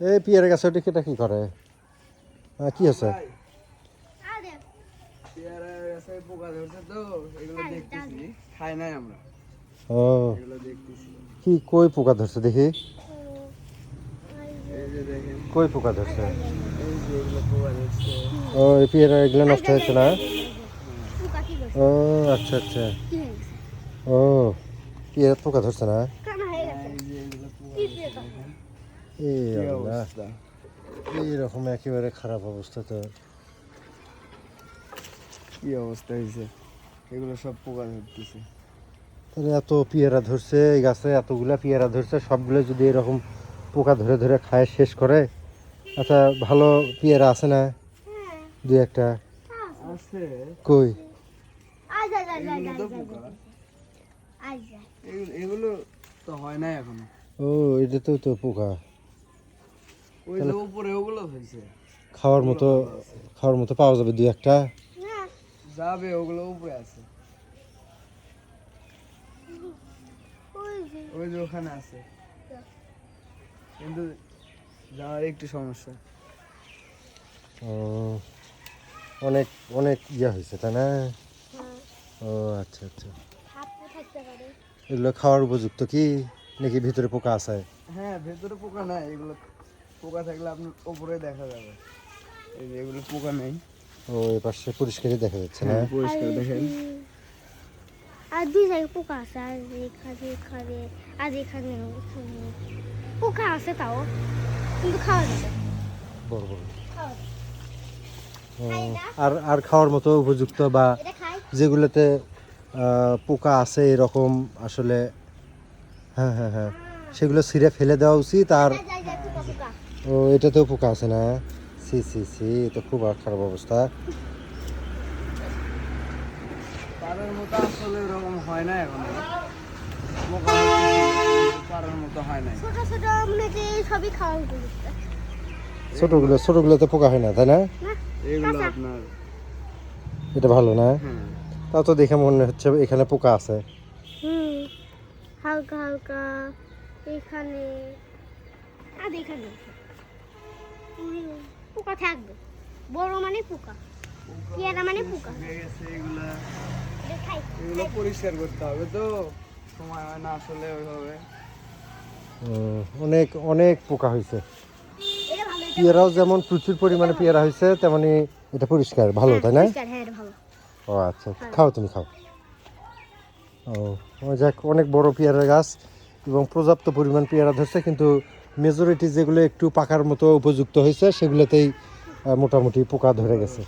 এই পিয়ারের গাছে ওটা কেটা কি করে? হ্যাঁ কি আছে আরে। পেয়ারা গাছে পোকা ধরছে তো এগুলো দেখতেছি। খাই নাই আমরা। ও। কি কই পোকা ধরছে দেখি? এই কই পোকা ধরছে? ও এই পিয়ারা এগুলো নষ্ট হয়েছে না পোকা ও আচ্ছা আচ্ছা। ও পিয়ারা পোকা ধরছে না কানা হয়ে গেছে এই যে এগুলো পোকা কি পোকা এই অবস্থা? এইরকম একেবারে খারাপ অবস্থা তো। কি অবস্থা হয়েছে এগুলো সব পোকা ধরতেছে। তাহলে এত পেয়ারা ধরছে এই গাছে এতগুলা পেয়ারা ধরছে সবগুলো যদি এরকম পোকা ধরে ধরে খায় শেষ করে। আচ্ছা ভালো পেয়ারা আছে না? হ্যাঁ দু একটা। আছে। কই? এগুলো তো হয় নাই এখন। ও এটা তো তো পোকা ওই যে উপরে ওগুলো হয়েছে খাওয়ার মতো খাওয়ার মতো পাওয়া যাবে দু একটা। যাবে ওগুলো উপরে আছে। ওই যে ওখানে আছে। কিন্তু যাওয়ার একটু সমস্যা। ও অনেক অনেক ইয়ে হয়েছে তাই না? হ্যাঁ। ও আচ্ছা আচ্ছা। হাতে থাকতে পারে। এগুলো খাওয়ার উপযুক্ত কি? নাকি ভিতরে পোকা আছে? হ্যাঁ ভেতরে পোকা নাই এগুলো পোকা থাকলে আপনার উপরে দেখা যাবে। এই যে এগুলো পোকা নেই। ও এই পাশে পরিষ্কারই দেখা যাচ্ছে না? পরিষ্কার দেখেন। আর দুই জায়গায় পোকা আছে আর এখানে এখানে আর এখানে। পোকা আছে তাও কিন্তু খাওয়া যাবে বড় বড়। আর আর খাওয়ার মতো উপযুক্ত বা যেগুলোতে পোকা আছে এরকম আসলে হ্যাঁ হ্যাঁ হ্যাঁ। সেগুলো ছিঁড়ে ফেলে দেওয়া উচিত আর যাই যাই যাই পোকা পোকা ও এটাতেও পোকা আছে না? সি সি সি এটা খুব আর খারাপ অবস্থা। পাড়ার মতো আসলে এরকম হয় না এখন। পোকা পাড়ার মতো হয় নাই। ছোট ছোট সবই খাওয়া ছোটগুলো ছোটগুলোতে পোকা না তাই না? না এগুলো আপনার এটা ভালো না? হ্যাঁ। তাও তো দেখে মনে হচ্ছে এখানে পোকা আছে। হুম হালকা হালকা এখানে। আর এখানে হুম, পোকা থাকবে। বড় মানে পোকা পেয়ারা মানে পোকা। এগুলা। পরিষ্কার করতে হবে তো সময় হয় না আসলে ওইভাবে। অনেক অনেক পোকা হয়েছে। পেয়ারাও যেমন প্রচুর পরিমাণে পেয়ারা হয়েছে তেমনি এটা পরিষ্কার ভালো তাই না? পরিষ্কার, হ্যাঁ ও আচ্ছা খাও তুমি খাও। ও ও যাক অনেক বড় পেয়ারা গাছ এবং পর্যাপ্ত পরিমাণ পেয়ারা ধরছে কিন্তু মেজরিটি যেগুলো একটু পাকার মতো উপযুক্ত হয়েছে সেগুলোতেই মোটামুটি পোকা ধরে গেছে।